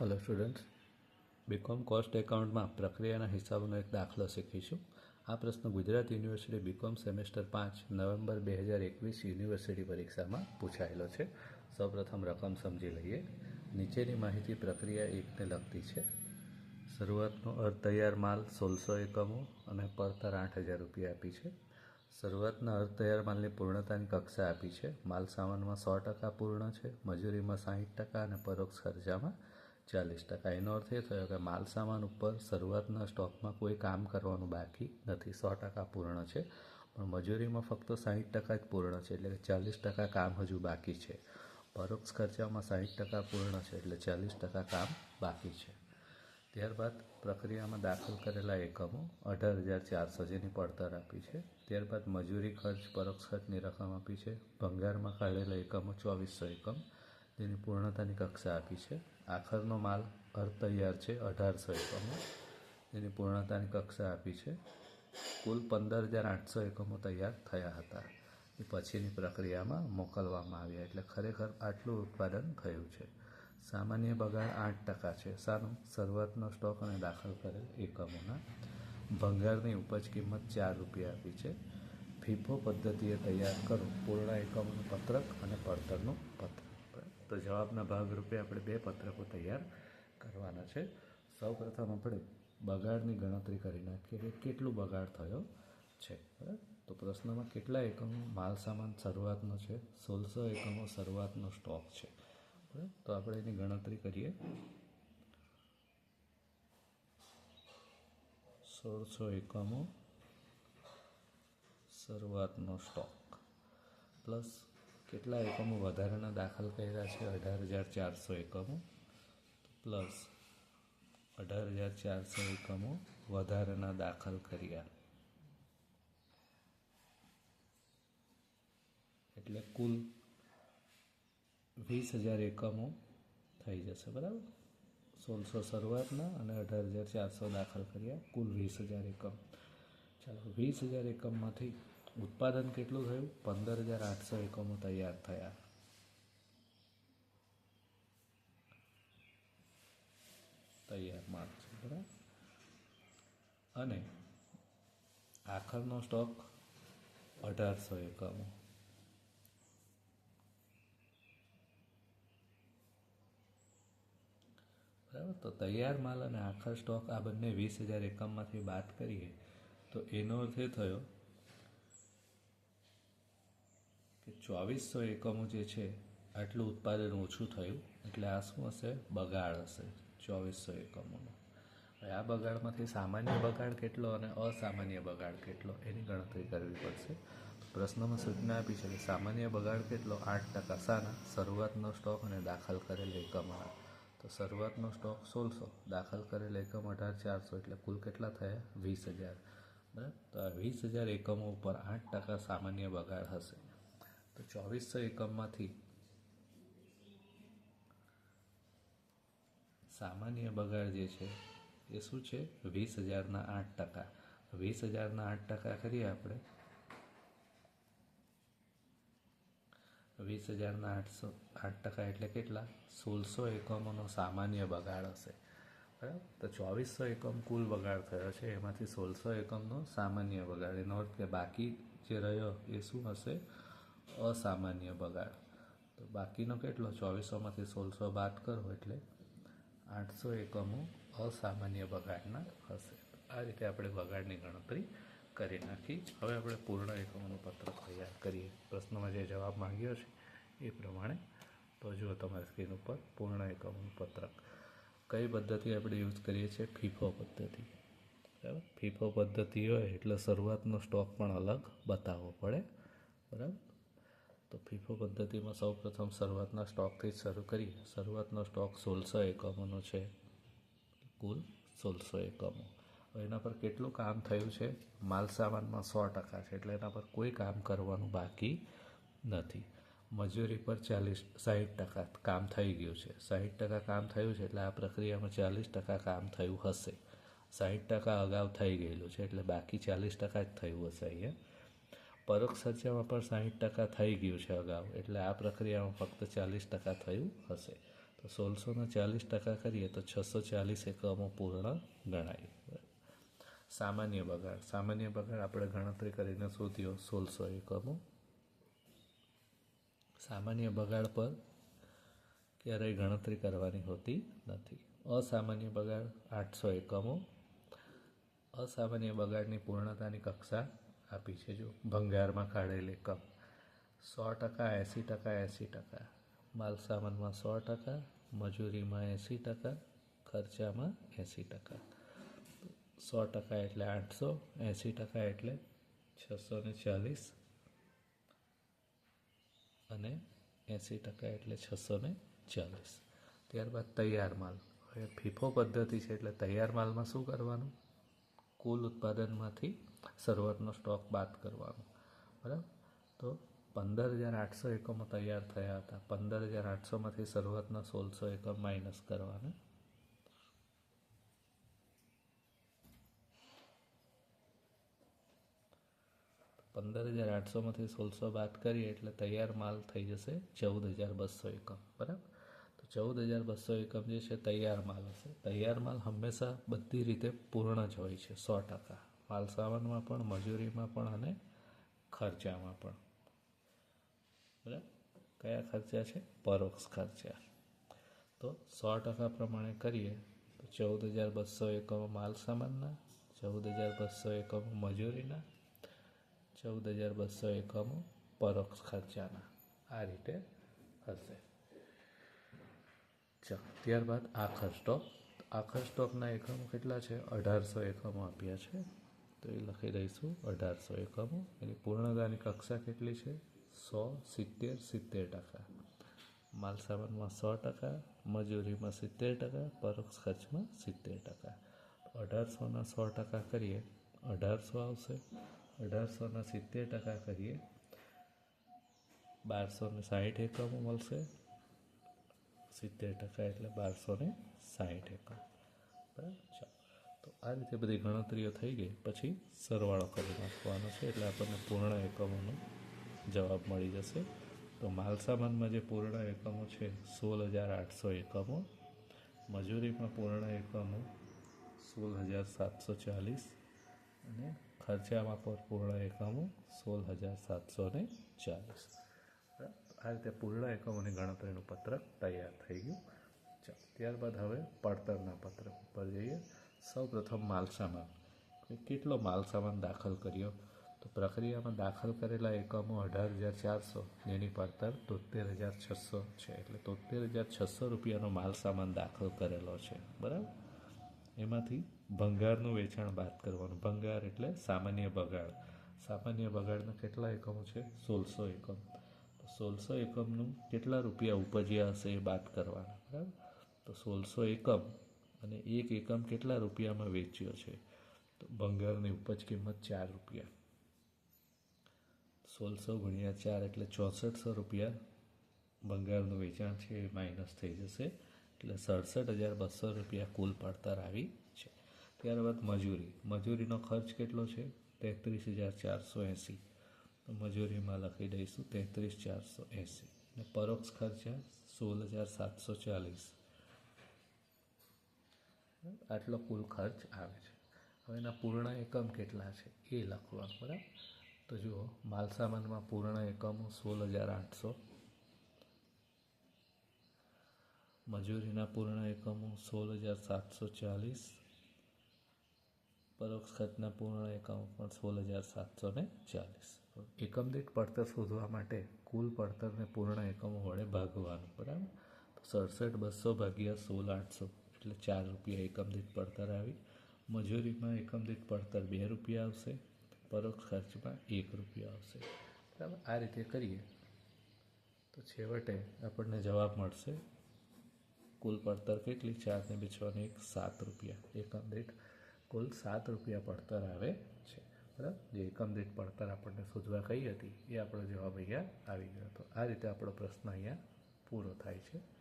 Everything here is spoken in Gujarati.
હલો સ્ટુડન્ટ્સ બીકોમ કોસ્ટ એકાઉન્ટમાં પ્રક્રિયાના હિસાબનો એક દાખલો શીખીશું. આ પ્રશ્ન ગુજરાત યુનિવર્સિટી બીકોમ સેમેસ્ટર પાંચ, નવેમ્બર બે હજાર એકવીસ યુનિવર્સિટી પરીક્ષામાં પૂછાયેલો છે. સૌપ્રથમ રકમ સમજી લઈએ. નીચેની માહિતી પ્રક્રિયા એકને લગતી છે. શરૂઆતનો અર્ધ તૈયાર માલ સોળસો એકમો અને પડતર આઠ હજાર રૂપિયા આપી છે. શરૂઆતના અર્ધ તૈયાર માલની પૂર્ણતાની કક્ષા આપી છે. માલ સામાનમાં સો ટકા પૂર્ણ છે, મજૂરીમાં સાહીઠ ટકા અને પરોક્ષ ખર્ચામાં ચાલીસ ટકા. એનો અર્થ એ થયો કે માલ સામાન ઉપર શરૂઆતના સ્ટોકમાં કોઈ કામ કરવાનું બાકી નથી. સો ટકા પૂર્ણ છે. પણ મજૂરીમાં ફક્ત સાહીઠ ટકા જ પૂર્ણ છે. એટલે કે ચાલીસ ટકા કામ હજુ બાકી છે. પરોક્ષ ખર્ચામાં સાહીઠ ટકા પૂર્ણ છે. એટલે ચાલીસ ટકા કામ બાકી છે. ત્યારબાદ પ્રક્રિયામાં દાખલ કરેલા એકમો અઢાર હજાર ચારસો જેની પડતર આપી છે. ત્યારબાદ મજૂરી ખર્ચ, પરોક્ષ ખર્ચની રકમ આપી છે. ભંગારમાં કાઢેલા એકમો ચોવીસો એકમ. જેની પૂર્ણતાની કક્ષા આપી છે. આખરનો માલ અર્ધ તૈયાર છે, અઢારસો એકમો. જેની પૂર્ણતાની કક્ષા આપી છે. કુલ પંદર હજાર આઠસો એકમો તૈયાર થયા હતા. એ પછીની પ્રક્રિયામાં મોકલવામાં આવ્યા. એટલે ખરેખર આટલું ઉત્પાદન થયું છે. સામાન્ય બગાડ આઠ ટકા છે. સારું, શરૂઆતનો સ્ટોક અને દાખલ કરેલ એકમોના ભંગારની ઉપજ કિંમત ચાર રૂપિયા આપી છે. ફીફો પદ્ધતિએ તૈયાર કરો, પૂર્ણ એકમોનું પત્રક અને પડતરનું પત્રક તો જવાબના ભાગરૂપે આપણે બે પત્રકો તૈયાર કરવાના છે. સૌપ્રથમ આપણે બગાડની ગણતરી કરી નાખીએ કે કેટલું બગાડ થયો છે, બરાબર? તો પ્રશ્નમાં કેટલા એકમો માલ સામાન શરૂઆતનો છે, સોળસો એકમો શરૂઆતનો સ્ટોક છે તો આપણે એની ગણતરી કરીએ. સોળસો એકમો શરૂઆતનો સ્ટોક, પ્લસ કેટલા એકમો વધારાના દાખલ કર્યા છે? અઢાર હજાર ચારસો એકમો. પ્લસ અઢાર હજાર ચારસો એકમો વધારાના દાખલ કર્યા. એટલે કુલ વીસ હજાર એકમો થઈ જશે, બરાબર? સોળસો શરૂઆતના અને અઢાર હજાર ચારસો દાખલ કર્યા. કુલ વીસ હજાર એકમ. ચાલો, વીસ હજાર એકમમાંથી ઉત્પાદન કેટલું થયું? પંદર હજાર આઠસો એકમો તૈયાર થયા. તૈયાર માલ છે, બરાબર? અને આખરનો સ્ટોક અઢારસો એકમો. બરાબર? તો તૈયાર માલ અને આખર સ્ટોક આ બંને વીસ હજાર એકમમાંથી બાદ કરીએ, તો એનો અર્થ એ થયો કે ચોવીસો એકમો જે છે, આટલું ઉત્પાદન ઓછું થયું, એટલે આ શું હશે? બગાડ હશે, ચોવીસો એકમોનો. હવે આ બગાડમાંથી સામાન્ય બગાડ કેટલો અને અસામાન્ય બગાડ કેટલો, એની ગણતરી કરવી પડશે. પ્રશ્નમાં સૂચના આપી છે કે સામાન્ય બગાડ કેટલો? આઠ ટકા સાના, શરૂઆતનો સ્ટોક અને દાખલ કરેલ એકમોના તો શરૂઆતનો સ્ટોક સોળસો, દાખલ કરેલ એકમ અઢાર ચારસો, એટલે કુલ કેટલા થયા? વીસ હજાર. બરાબર? તો આ વીસ હજાર એકમો ઉપર આઠ ટકા સામાન્ય બગાડ હશે. તો ચોવીસો એકમમાંથી સામાન્ય બગાડ જે છે, એ શું છે? વીસ હજારના આઠ ટકા. વીસ હજારના આઠ ટકા કરીએ આપણે. વીસ હજારના આઠસો, આઠ ટકા એટલે કેટલા? સોળસો એકમોનો સામાન્ય બગાડ હશે. બરાબર? તો ચોવીસો એકમ કુલ બગાડ થયો છે, એમાંથી સોળસો એકમનો સામાન્ય બગાડ. એનો અર્થ કે બાકી જે રહ્યો, એ શું હશે? અસામાન્ય બગાડ. તો બાકીનો કેટલો? ચોવીસોમાંથી સોળસો બાદ કરો એટલે આઠસો એકમો અસામાન્ય બગાડના હશે. આ રીતે આપણે બગાડની ગણતરી કરી નાખી. હવે આપણે પૂર્ણ એકમોનું પત્રક તૈયાર કરીએ. પ્રશ્નમાં જે જવાબ માંગ્યો છે એ પ્રમાણે. તો જુઓ તમારી સ્ક્રીન ઉપર પૂર્ણ એકમોનું પત્રક કઈ પદ્ધતિ આપણે યુઝ કરીએ છીએ? ફીફો પદ્ધતિ. બરાબર? ફીફો પદ્ધતિ હોય એટલે શરૂઆતનો સ્ટોક પણ અલગ બતાવવો પડે. બરાબર? તો ફીફો પદ્ધતિમાં સૌપ્રથમ શરૂઆતના સ્ટોકથી જ શરૂ કરી. શરૂઆતનો સ્ટોક સોળસો એકમોનો છે. કુલ સોળસો એકમો. હવે એના પર કેટલું કામ થયું છે? માલ સામાનમાં સો ટકા છે, એટલે એના પર કોઈ કામ કરવાનું બાકી નથી. મજૂરી પર ચાલીસ, સાહીઠ ટકા કામ થઈ ગયું છે. સાહીઠ ટકા કામ થયું છે, એટલે આ પ્રક્રિયામાં ચાલીસ ટકા કામ થયું હશે. સાહીઠ ટકા અગાઉ થઈ ગયેલું છે, એટલે બાકી ચાલીસ ટકા જ થયું હશે અહીંયા. પરોક્ષ ખર્ચામાં પણ સાહીઠ ટકા થઈ ગયું છે અગાઉ, એટલે આ પ્રક્રિયામાં ફક્ત ચાલીસ ટકા થયું હશે. તો સોળસોના ચાલીસ ટકા કરીએ તો છસો ચાલીસ એકમો પૂર્ણ ગણાય. સામાન્ય બગાડ સામાન્ય બગાડ આપણે ગણતરી કરીને શોધ્યો, સોળસો એકમો. સામાન્ય બગાડ પર ક્યારેય ગણતરી કરવાની હોતી નથી. અસામાન્ય બગાડ આઠસો એકમો. અસામાન્ય બગાડની પૂર્ણતાની કક્ષા આપી છે જો, ભંગારમાં કાઢેલી કપ. સો ટકા, એંસી ટકા એંસી ટકા. માલ સામાનમાં સો ટકા, મજૂરીમાં એંસી ટકા, ખર્ચામાં એંસી ટકા. સો ટકા એટલે આઠસો, એંસી ટકા એટલે છસો ને ચાલીસ અને એંસી ટકા એટલે છસો ને ચાલીસ. ત્યારબાદ તૈયાર માલ. હવે ફીફો પદ્ધતિ છે એટલે તૈયાર માલમાં શું કરવાનું? કુલ ઉત્પાદનમાંથી શરૂઆતનો સ્ટોક બાદ કરવાનો. બરાબર? તો પંદર હજાર આઠસો એકમો તૈયાર થયા હતા. પંદર હજાર આઠસોમાંથી શરૂઆતના સોળસો એકમ માઇનસ કરવાના. પંદર હજાર આઠસોમાંથી સોળસો બાદ કરીએ એટલે તૈયાર માલ થઈ જશે ચૌદ હજાર બસો એકમ. બરાબર? તો ચૌદ હજાર બસો એકમ જે છે, તૈયાર માલ હશે. તૈયાર માલ હંમેશા બધી રીતે પૂર્ણ જ હોય છે, સો ટકા. માલ સામાનમાં પણ, મજૂરીમાં પણ અને ખર્ચામાં પણ. બરાબર? કયા ખર્ચા છે? પરોક્ષ ખર્ચા. તો સો ટકા પ્રમાણે કરીએ, તો ચૌદ હજાર બસો એકમો માલસામાનના, ચૌદ હજાર બસો એકમો મજૂરીના, ચૌદ હજાર બસો એકમો પરોક્ષ ખર્ચાના. આ રીતે હશે. ચાલો, ત્યારબાદ આખર સ્ટોક. આખર સ્ટોકના એકમો કેટલા છે? અઢારસો એકમો આપ્યા છે. તો એ લખી દઈશું, અઢારસો એકમો. એની પૂર્ણતાની કક્ષા કેટલી છે? સો સિત્તેર સિત્તેર ટકા. માલ સામાનમાં સો ટકા, મજૂરીમાં સિત્તેર ટકા, પરોક્ષ ખર્ચમાં સિત્તેર ટકા. અઢારસોના સો ટકા કરીએ, અઢારસો આવશે. અઢારસોના સિત્તેર ટકા કરીએ બારસો ને સાઠ એકમો મળશે. સિત્તેર ટકા એટલે બારસો ને સાઠ એકમ. બરાબર? ચાલો. તો આ રીતે બધી ગણતરીઓ થઈ ગઈ. પછી સરવાળો કરી નાખવાનો છે એટલે આપણને પૂર્ણ એકમોનો જવાબ મળી જશે. તો માલસામાનમાં જે પૂર્ણ એકમો છે, સોળ હજાર આઠસો એકમો. મજૂરીમાં પૂર્ણ એકમો સોળ હજાર સાતસો ચાલીસ અને ખર્ચામાં પર પૂર્ણ એકમો સોળ હજાર સાતસો ને ચાલીસ. આ રીતે પૂર્ણ એકમોની ગણતરીનું પત્રક તૈયાર થઈ ગયું. ચાલો, ત્યારબાદ હવે પડતરના પત્રક ઉપર જઈએ. સૌ પ્રથમ માલસામાન કેટલો માલ સામાન દાખલ કર્યો? તો પ્રક્રિયામાં દાખલ કરેલા એકમો અઢાર હજાર ચારસો, જેની પડતર તોતેર હજાર છસો છે. એટલે તોતેર હજાર છસો રૂપિયાનો માલસામાન દાખલ કરેલો છે. બરાબર? એમાંથી ભંગારનું વેચાણ બાદ કરવાનું. ભંગાર એટલે સામાન્ય બગાડ. સામાન્ય બગાડના કેટલા એકમો છે? સોળસો એકમ. તો સોળસો એકમનું કેટલા રૂપિયા ઉપજ્યા હશે એ બાદ કરવાના. બરાબર? તો સોળસો એકમ અને એક એકમ કેટલા રૂપિયામાં વેચ્યો છે? તો ભંગારની ઉપજ કિંમત ચાર રૂપિયા. સોળસો ગુણ્યા ચાર એટલે ચોસઠસો રૂપિયા ભંગારનું વેચાણ છે, એ માઇનસ થઈ જશે. એટલે સડસઠ હજાર બસો રૂપિયા કુલ પડતર આવી છે. ત્યારબાદ મજૂરી. મજૂરીનો ખર્ચ કેટલો છે? તેત્રીસ હજાર ચારસો એંસી. તો મજૂરીમાં લખી દઈશું, તેત્રીસ ચારસો એંસી. અને પરોક્ષ ખર્ચા સોળ હજાર સાતસો ચાલીસ. આટલો કુલ ખર્ચ આવે છે. હવે એના પૂર્ણ એકમ કેટલા છે એ લખવાનું, બરાબર? તો જુઓ માલ સામાનમાં પૂર્ણ એકમો સોળ હજાર આઠસો. મજૂરીના પૂર્ણ એકમો સોળ હજાર સાતસો ચાલીસ. પરોક્ષ ખર્ચના પૂર્ણ એકમો પણ સોળ હજાર સાતસો ને ચાલીસ. એકમ દીઠ પડતર શોધવા માટે કુલ પડતરને પૂર્ણ એકમો વડે ભાગવાનું, બરાબર? તો સડસઠ બસો ભાગ્યા સોળ આઠસો. એટલે ચાર રૂપિયા એકમ દીઠ પડતર આવી. મજૂરીમાં એકમ દીઠ પડતર બે રૂપિયા આવશે. પરોક્ષ ખર્ચમાં એક રૂપિયા આવશે. બરાબર? આ રીતે કરીએ. તો છેવટે આપણને જવાબ મળશે, કુલ પડતર કેટલી? ચાર ને બે છ એક, સાત રૂપિયા. એકમ દીઠ કુલ સાત રૂપિયા પડતર આવે છે. બરાબર? જે એકમ દીઠ પડતર આપણને શોધવા કહી હતી, એ આપણો જવાબ અહીંયા આવી ગયો હતો. આ રીતે આપણો પ્રશ્ન અહીંયા પૂરો થાય છે.